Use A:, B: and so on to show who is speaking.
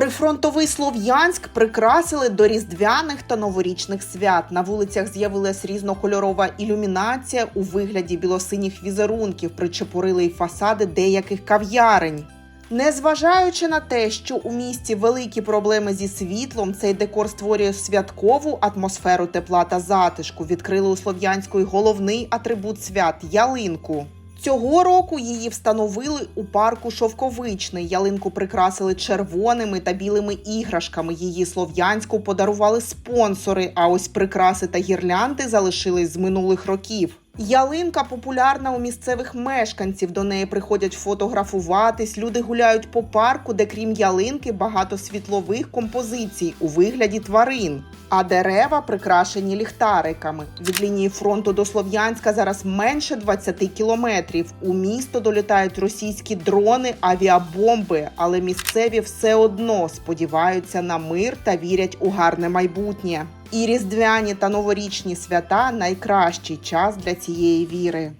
A: Прифронтовий Слов'янськ прикрасили до різдвяних та новорічних свят. На вулицях з'явилась різнокольорова ілюмінація у вигляді білосиніх візерунків, причепурили й фасади деяких кав'ярень. Незважаючи на те, що у місті великі проблеми зі світлом, цей декор створює святкову атмосферу тепла та затишку. Відкрили у Слов'янську й головний атрибут свят ялинку. Цього року її встановили у парку Шовковичний. Ялинку прикрасили червоними та білими іграшками. Її слов'янську подарували спонсори. А ось прикраси та гірлянди залишились з минулих років. Ялинка популярна у місцевих мешканців. До неї приходять фотографуватись. Люди гуляють по парку, де крім ялинки багато світлових композицій у вигляді тварин. А дерева прикрашені ліхтариками. Від лінії фронту до Слов'янська зараз менше 20 кілометрів. У місто долітають російські дрони, авіабомби, але місцеві все одно сподіваються на мир та вірять у гарне майбутнє. І різдвяні та новорічні свята найкращий час для цієї віри.